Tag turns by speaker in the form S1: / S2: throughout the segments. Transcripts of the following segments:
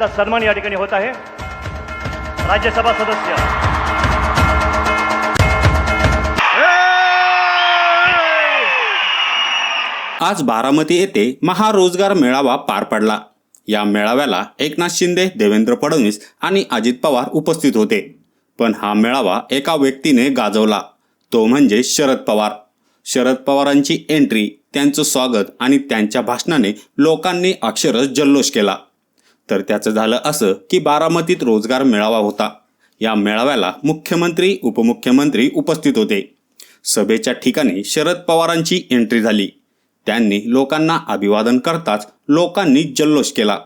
S1: यांचा सन्मान या ठिकाणी होत आहे. राज्यसभा सदस्य.
S2: आज बारामती येथे महारोजगार मेळावा पार पडला. या मेळाव्याला एकनाथ शिंदे देवेंद्र फडणवीस आणि अजित पवार उपस्थित होते. पण हा मेळावा एका व्यक्तीने गाजवला. तो म्हणजे शरद पवार. शरद पवारांची एंट्री त्यांचं स्वागत आणि त्यांच्या भाषणाने लोकांनी अक्षरच जल्लोष केला. तर त्याचं झालं असं की बारामतीत रोजगार मेळावा होता. या मेळाव्याला मुख्यमंत्री उपमुख्यमंत्री उपस्थित होते. सभेच्या ठिकाणी शरद पवारांची एंट्री झाली. त्यांनी लोकांना अभिवादन करताच लोकांनी जल्लोष केला.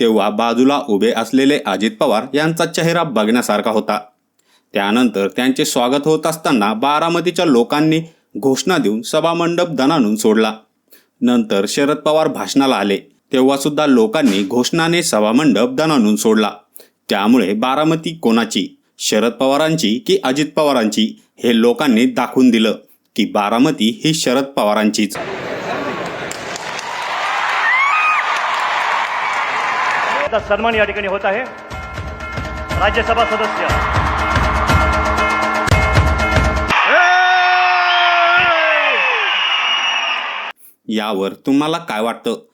S2: तेव्हा बाजूला उभे असलेले अजित पवार यांचा चेहरा बघण्यासारखा होता. त्यानंतर त्यांचे स्वागत होत असताना बारामतीच्या लोकांनी घोषणा देऊन सभामंडप दणानून सोडला. नंतर शरद पवार भाषणाला आले. तेव्हा सुद्धा लोकांनी घोषणाने सभामंडप दणानून सोडला. त्यामुळे बारामती कोणाची? शरद पवारांची की अजित पवारांची? हे लोकांनी दाखवून दिलं की बारामती ही शरद पवारांचीच.
S1: सन्मान या ठिकाणी होत आहे. राज्यसभा सदस्य.
S2: यावर तुम्हाला काय वाटतं?